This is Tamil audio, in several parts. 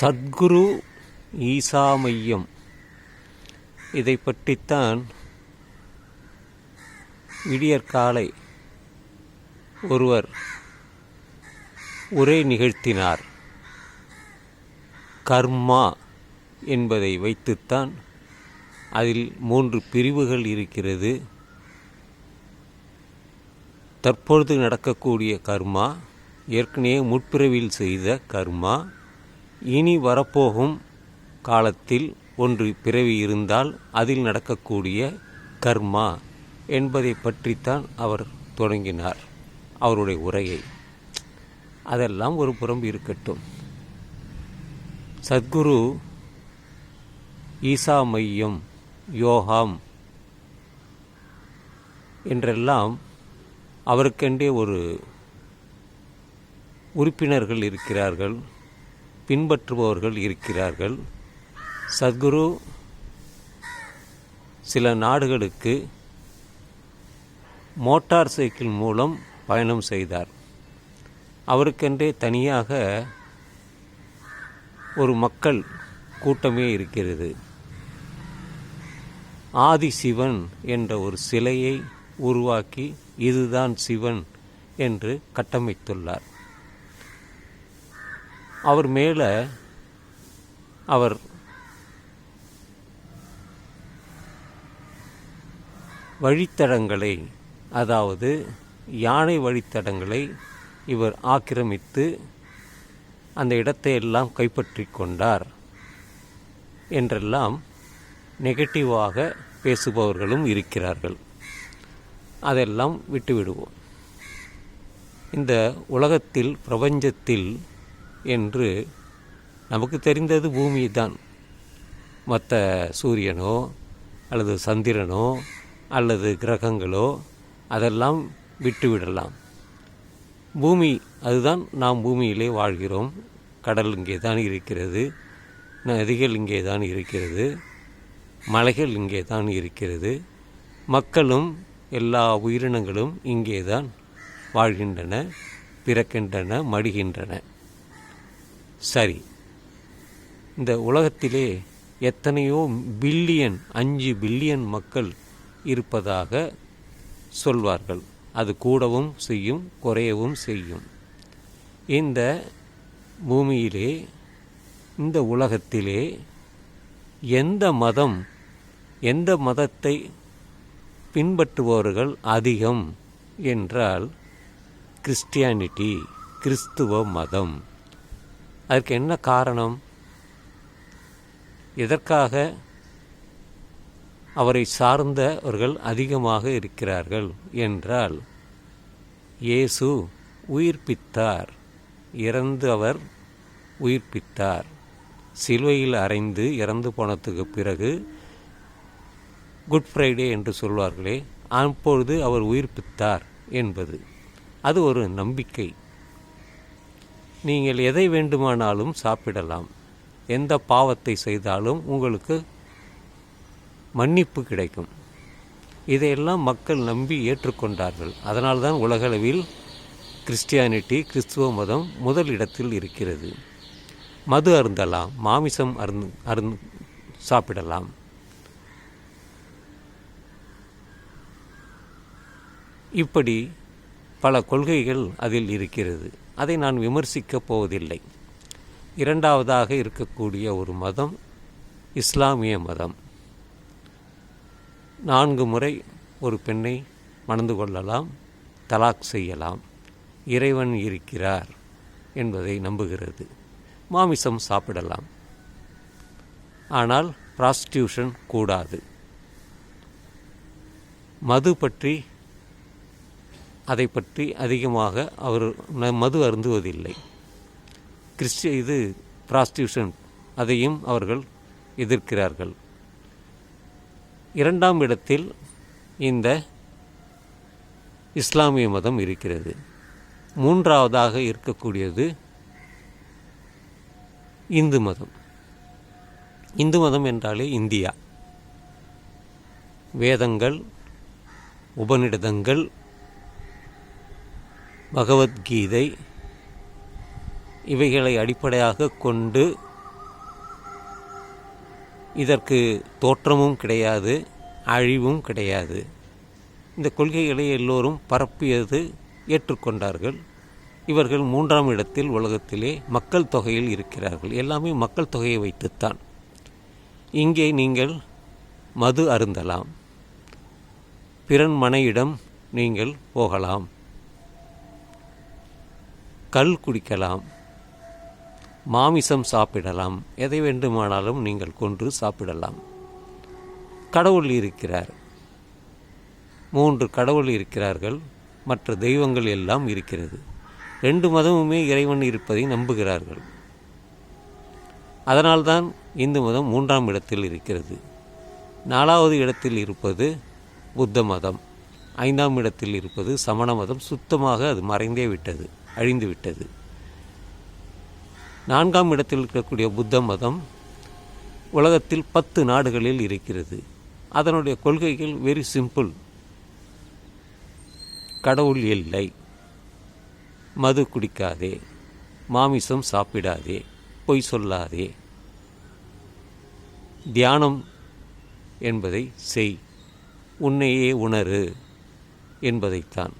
சத்குரு ஈசா மையம் இதை பற்றித்தான் விடியற்காலை ஒருவர் உரை நிகழ்த்தினார். கர்மா என்பதை வைத்துத்தான் அதில் மூன்று பிரிவுகள் இருக்கிறது. தற்பொழுது நடக்கக்கூடிய கர்மா ஏற்கனவே முற்பிறவியில் செய்த கர்மா இனி வரப்போகும் காலத்தில் ஒன்று பிறவி இருந்தால் அதில் நடக்கக்கூடிய கர்மா என்பதை பற்றித்தான் அவர் தொடங்கினார் அவருடைய உரையை. அதெல்லாம் ஒரு புறம் இருக்கட்டும். சத்குரு ஈசா மையம் யோகாம் என்றெல்லாம் அவருக்கென்றே ஒரு உறுப்பினர்கள் இருக்கிறார்கள். பின்பற்றுபவர்கள் இருக்கிறார்கள். சத்குரு சில நாடுகளுக்கு மோட்டார் சைக்கிள் மூலம் பயணம் செய்தார். அவருக்கென்றே தனியாக ஒரு மக்கள் கூட்டமே இருக்கிறது. ஆதி சிவன் என்ற ஒரு சிலையை உருவாக்கி இதுதான் சிவன் என்று கட்டமைத்துள்ளார். அவர் மேலே அவர் வழித்தடங்களை அதாவது யானை வழித்தடங்களை இவர் ஆக்கிரமித்து அந்த இடத்தை எல்லாம் கைப்பற்றி கொண்டார் என்றெல்லாம் நெகட்டிவாக பேசுபவர்களும் இருக்கிறார்கள். அதெல்லாம் விட்டுவிடுவோம். இந்த உலகத்தில் பிரபஞ்சத்தில் என்று நமக்கு தெரிந்தது பூமி தான் மற்ற சூரியனோ அல்லது சந்திரனோ அல்லது கிரகங்களோ அதெல்லாம் விட்டுவிடலாம். பூமி அதுதான் நாம் பூமியிலே வாழ்கிறோம். கடல் இங்கே தான் இருக்கிறது நதிகள் இங்கே தான் இருக்கிறது மலைகள் இங்கே தான் இருக்கிறது. மக்களும் எல்லா உயிரினங்களும் இங்கே தான் வாழ்கின்றன பிறக்கின்றன மடிகின்றன. சரி. இந்த உலகத்திலே எத்தனையோ பில்லியன் அஞ்சு பில்லியன் மக்கள் இருப்பதாக சொல்வார்கள். அது கூடவும் செய்யும் குறையவும் செய்யும். இந்த பூமியிலே இந்த உலகத்திலே எந்த மதம் எந்த மதத்தை பின்பற்றுபவர்கள் அதிகம் என்றால் கிறிஸ்டியானிட்டி கிறிஸ்துவ மதம். அதற்கு என்ன காரணம்? எதற்காக அவரை சார்ந்தவர்கள் அதிகமாக இருக்கிறார்கள் என்றால் இயேசு உயிர்ப்பித்தார் இறந்து அவர் உயிர்ப்பித்தார் சிலுவையில் அறைந்து இறந்து போனதுக்கு பிறகு குட் ஃப்ரைடே என்று சொல்வார்களே அப்பொழுது அவர் உயிர்ப்பித்தார் என்பது. அது ஒரு நம்பிக்கை. நீங்கள் எதை வேண்டுமானாலும் சாப்பிடலாம். எந்த பாவத்தை செய்தாலும் உங்களுக்கு மன்னிப்பு கிடைக்கும். இதையெல்லாம் மக்கள் நம்பி ஏற்றுக்கொண்டார்கள். அதனால்தான் உலகளவில் கிறிஸ்டியானிட்டி கிறிஸ்துவ மதம் முதல் இடத்தில் இருக்கிறது. மது அருந்தலாம் மாமிசம் அருந்து அருந் சாப்பிடலாம். இப்படி பல கொள்கைகள் அதில் இருக்கிறது. அதை நான் விமர்சிக்கப் போவதில்லை. இரண்டாவதாக இருக்கக்கூடிய ஒரு மதம் இஸ்லாமிய மதம். நான்கு முறை ஒரு பெண்ணை மணந்து கொள்ளலாம் தலாக் செய்யலாம். இறைவன் இருக்கிறார் என்பதை நம்புகிறது. மாமிசம் சாப்பிடலாம். ஆனால் ப்ராஸ்டியூஷன் கூடாது. மது பற்றி அதை பற்றி அதிகமாக அவர் மது அருந்துவதில்லை. கிறிஸ்டிய இது பிராஸ்டியூஷன். அதையும் அவர்கள் எதிர்க்கிறார்கள். இரண்டாம் இடத்தில் இந்த இஸ்லாமிய மதம் இருக்கிறது. மூன்றாவதாக இருக்கக்கூடியது இந்து மதம். இந்து மதம் என்றாலே இந்தியா. வேதங்கள் உபநிடதங்கள் பகவத்கீதை இவைகளை அடிப்படையாக கொண்டு இதற்கு தோற்றமும் கிடையாது அழிவும் கிடையாது. இந்த கொள்கைகளை எல்லோரும் பரப்பியது ஏற்றுக்கொண்டார்கள். இவர்கள் மூன்றாம் இடத்தில் உலகத்திலே மக்கள் தொகையில் இருக்கிறார்கள். எல்லாமே மக்கள் தொகையை வைத்துத்தான். இங்கே நீங்கள் மது அருந்தலாம். பிறன் மனையிடம் நீங்கள் போகலாம். கல் குடிக்கலாம் மாமிசம் சாப்பிடலாம் எதை வேண்டுமானாலும் நீங்கள் கொன்று சாப்பிடலாம். கடவுள் இருக்கிறார். மூன்று கடவுள் இருக்கிறார்கள் மற்ற தெய்வங்கள் எல்லாம் இருக்கிறது. ரெண்டு மதமுமே இறைவன் இருப்பதை நம்புகிறார்கள். அதனால்தான் இந்து மதம் மூன்றாம் இடத்தில் இருக்கிறது. நாலாவது இடத்தில் இருப்பது புத்த மதம். ஐந்தாம் இடத்தில் இருப்பது சமண மதம். சுத்தமாக அது மறைந்தே விட்டது. அழிந்துவிட்டது நான்காம் இடத்தில் இருக்கக்கூடிய புத்த மதம் உலகத்தில் பத்து நாடுகளில் இருக்கிறது. அதனுடைய கொள்கைகள் வெரி சிம்பிள் கடவுள் இல்லை. மது குடிக்காதே. மாமிசம் சாப்பிடாதே. பொய் சொல்லாதே. தியானம் என்பதை செய். உன்னையே உணரு என்பதைத்தான்.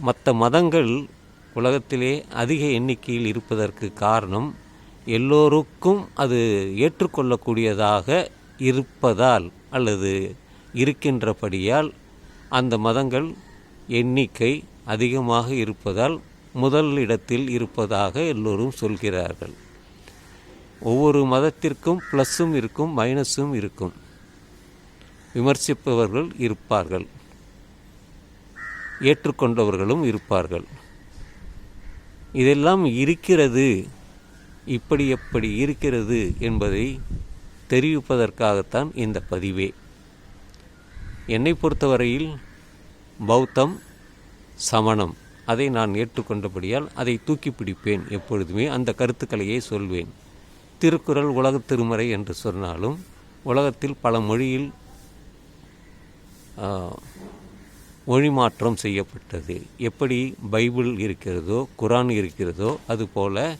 மற்ற மதங்கள் உலகத்திலே அதிக எண்ணிக்கையில் இருப்பதற்கு காரணம் எல்லோருக்கும் அது ஏற்றுக்கொள்ளக்கூடியதாக இருப்பதால் அல்லது இருக்கின்றபடியால் அந்த மதங்கள் எண்ணிக்கை அதிகமாக இருப்பதால் முதல் இடத்தில் இருப்பதாக எல்லோரும் சொல்கிறார்கள். ஒவ்வொரு மதத்திற்கும் ப்ளஸ்ஸும் இருக்கும் மைனஸும் இருக்கும். விமர்சிப்பவர்கள் இருப்பார்கள். ஏற்றுக்கொண்டவர்களும் இருப்பார்கள். இதெல்லாம் இருக்கிறது இப்படி எப்படி இருக்கிறது என்பதை தெரிவிப்பதற்காகத்தான் இந்த பதிவே. என்னை பொறுத்தவரையில் பௌத்தம் சமணம் அதை நான் ஏற்றுக்கொண்டபடியால் அதை தூக்கி பிடிப்பேன் எப்பொழுதுமே. அந்த கருத்துக்களையே சொல்வேன். திருக்குறள் உலகத் திருமறை என்று சொன்னாலும் உலகத்தில் பல மொழியில் மொழிமாற்றம் மொழி மாற்றம் செய்யப்பட்டது. எப்படி பைபிள் இருக்கிறதோ குரான் இருக்கிறதோ அதுபோல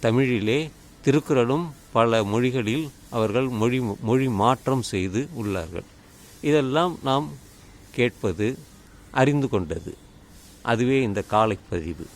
தமிழிலே திருக்குறளும் பல மொழிகளில் அவர்கள் மொழி மொழி மாற்றம் செய்து உள்ளார்கள். இதெல்லாம் நாம் கேட்பது அறிந்து கொண்டது. அதுவே இந்த காலைப்பதிவு